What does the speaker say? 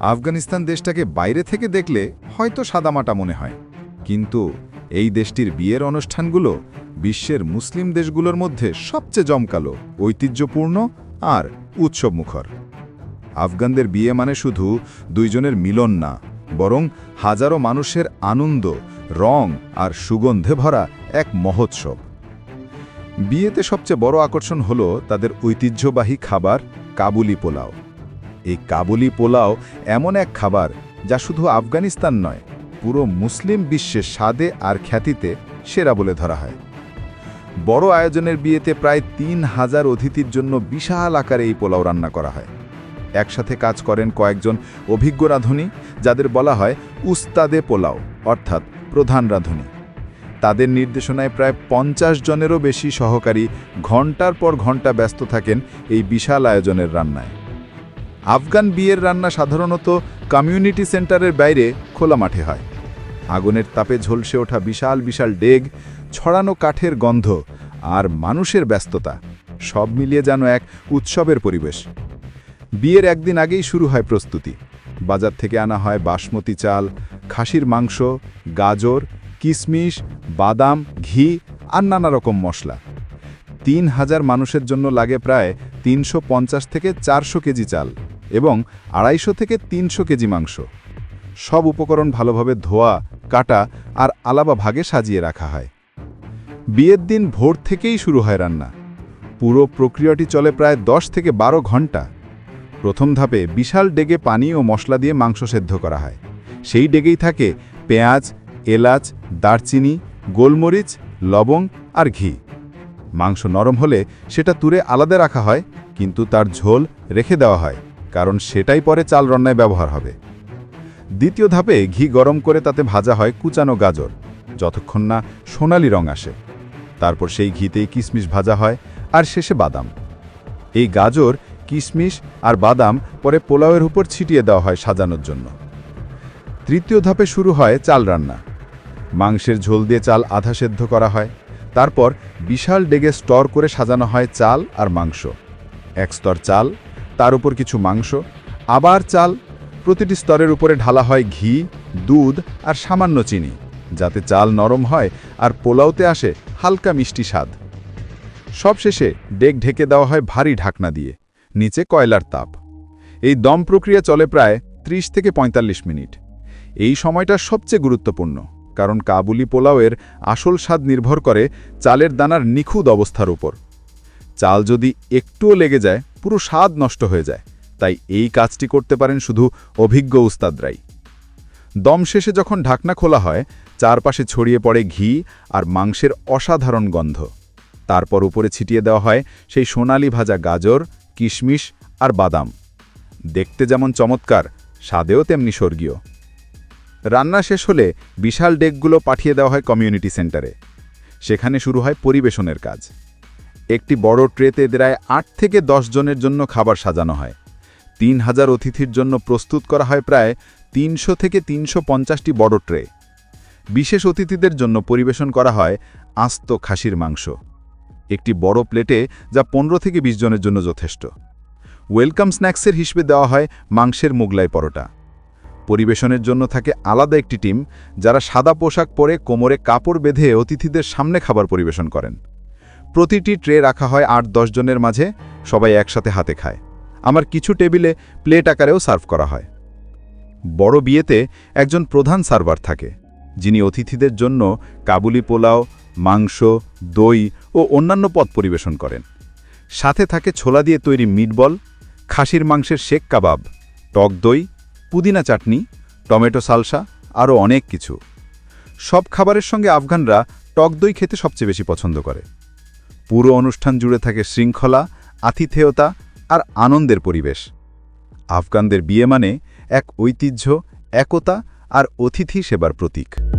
আফগানিস্তান দেশটাকে বাইরে থেকে দেখলে হয়তো সাদামাটা মনে হয়। কিন্তু এই দেশটির বিয়ের অনুষ্ঠানগুলো বিশ্বের মুসলিম দেশগুলোর মধ্যে সবচেয়ে জমকালো, ঐতিহ্যপূর্ণ আর উৎসবমুখর। আফগানদের বিয়ে মানে শুধু দুইজনের মিলন না, বরং হাজারো মানুষের আনন্দ, রং আর সুগন্ধে ভরা এক মহোৎসব। বিয়েতে সবচেয়ে বড় আকর্ষণ হল তাদের ঐতিহ্যবাহী খাবার কাবুলি পোলাও। এই কাবুলি পোলাও এমন এক খাবার যা শুধু আফগানিস্তান নয়, পুরো মুসলিম বিশ্বের স্বাদে আর খ্যাতিতে সেরা বলে ধরা হয়। বড় আয়োজনের বিয়েতে প্রায় তিন হাজার অতিথির জন্য বিশাল আকারে এই পোলাও রান্না করা হয়। একসাথে কাজ করেন কয়েকজন অভিজ্ঞ রাঁধুনি, যাদের বলা হয় উস্তাদে পোলাও, অর্থাৎ প্রধান রাঁধুনি। তাদের নির্দেশনায় প্রায় পঞ্চাশ জনেরও বেশি সহকারী ঘণ্টার পর ঘণ্টা ব্যস্ত থাকেন এই বিশাল আয়োজনের রান্নায়। আফগান বিয়ের রান্না সাধারণত কমিউনিটি সেন্টারের বাইরে খোলা মাঠে হয়। আগুনের তাপে ঝলসে ওঠা বিশাল বিশাল ডেগ, ছড়ানো কাঠের গন্ধ আর মানুষের ব্যস্ততা, সব মিলিয়ে যেন এক উৎসবের পরিবেশ। বিয়ের একদিন আগেই শুরু হয় প্রস্তুতি। বাজার থেকে আনা হয় বাসমতি চাল, খাসির মাংস, গাজর, কিশমিশ, বাদাম, ঘি আর নানা রকম মশলা। তিন হাজার মানুষের জন্য লাগে প্রায় তিনশো পঞ্চাশ থেকে চারশো কেজি চাল এবং আড়াইশো থেকে তিনশো কেজি মাংস। সব উপকরণ ভালোভাবে ধোয়া, কাটা আর আলাবা ভাগে সাজিয়ে রাখা হয়। বিয়ের দিন ভোর থেকেই শুরু হয় রান্না। পুরো প্রক্রিয়াটি চলে প্রায় দশ থেকে বারো ঘণ্টা। প্রথম ধাপে বিশাল ডেগে পানি ও মশলা দিয়ে মাংস সেদ্ধ করা হয়। সেই ডেগেই থাকে পেঁয়াজ, এলাচ, দারচিনি, গোলমরিচ, লবং আর ঘি। মাংস নরম হলে সেটা তুরে আলাদা রাখা হয়, কিন্তু তার ঝোল রেখে দেওয়া হয়, কারণ সেটাই পরে চাল রান্নায় ব্যবহার হবে। দ্বিতীয় ধাপে ঘি গরম করে তাতে ভাজা হয় কুচানো গাজর, যতক্ষণ না সোনালি রং আসে। তারপর সেই ঘিতেই কিশমিশ ভাজা হয়, আর শেষে বাদাম। এই গাজর কিশমিশ আর বাদাম পরে পোলাওয়ের উপর ছিটিয়ে দেওয়া হয় সাজানোর জন্য। তৃতীয় ধাপে শুরু হয় চাল রান্না। মাংসের ঝোল দিয়ে চাল আধা সেদ্ধ করা হয় তারপর বিশাল ডেগে স্টর করে সাজানো হয় চাল আর মাংস। এক স্তর চাল, তার উপর কিছু মাংস, আবার চাল। প্রতিটি স্তরের উপরে ঢালা হয় ঘি, দুধ আর সামান্য চিনি, যাতে চাল নরম হয় আর পোলাওতে আসে হালকা মিষ্টি স্বাদ। সবশেষে ডেক ঢেকে দেওয়া হয় ভারী ঢাকনা দিয়ে, নিচে কয়লার তাপ। এই দম প্রক্রিয়া চলে প্রায় ৩০ থেকে ৪৫ মিনিট। এই সময়টা সবচেয়ে গুরুত্বপূর্ণ। কারণ কাবুলি পোলাওয়ের আসল স্বাদ নির্ভর করে চালের দানার নিখুঁত অবস্থার উপর। চাল যদি একটুও লেগে যায়, পুরো স্বাদ নষ্ট হয়ে যায়। তাই এই কাজটি করতে পারেন শুধু অভিজ্ঞ উস্তাদরাই। দম শেষে যখন ঢাকনা খোলা হয়, চারপাশে ছড়িয়ে পড়ে ঘি আর মাংসের অসাধারণ গন্ধ। তারপর উপরে ছিটিয়ে দেওয়া হয় সেই সোনালি ভাজা গাজর, কিশমিশ আর বাদাম। দেখতে যেমন চমৎকার, স্বাদেও তেমনি স্বর্গীয়। রান্না শেষ হলে বিশাল ডেকগুলো পাঠিয়ে দেওয়া হয় কমিউনিটি সেন্টারে। সেখানে শুরু হয় পরিবেশনের কাজ। একটি বড় ট্রেতে দেয় আট থেকে দশ জনের জন্য খাবার সাজানো হয়। তিন হাজার অতিথির জন্য প্রস্তুত করা হয় প্রায় তিনশো থেকে তিনশো পঞ্চাশটি বড় ট্রে। বিশেষ অতিথিদের জন্য পরিবেশন করা হয় আস্ত খাসির মাংস। একটি বড় প্লেটে যা পনেরো থেকে বিশ জনের জন্য যথেষ্ট। ওয়েলকাম স্ন্যাক্সের হিসেবে দেওয়া হয় মাংসের মোগলাই পরোটা। পরিবেশনের জন্য থাকে আলাদা একটি টিম যারা সাদা পোশাক পরে কোমরে কাপড় বেঁধে অতিথিদের সামনে খাবার পরিবেশন করেন। প্রতিটি ট্রে রাখা হয় আট দশ জনের মাঝে, সবাই একসাথে হাতে খায়। আমার কিছু টেবিলে প্লেট আকারেও সার্ভ করা হয়। বড় বিয়েতে একজন প্রধান সার্ভার থাকে, যিনি অতিথিদের জন্য কাবুলি পোলাও, মাংস, দই ও অন্যান্য পদ পরিবেশন করেন। সাথে থাকে ছোলা দিয়ে তৈরি মিটবল, খাসির মাংসের শেক কাবাব, টক দই পুদিনা চাটনি, টমেটো সালসা, আরও অনেক কিছু। সব খাবারের সঙ্গে আফগানরা টক দই খেতে সবচেয়ে বেশি পছন্দ করে। পুরো অনুষ্ঠান জুড়ে থাকে শৃঙ্খলা, আতিথেয়তা আর আনন্দের পরিবেশ। আফগানদের বিয়ে মানে এক ঐতিহ্য, একতা আর অতিথি সেবার প্রতীক।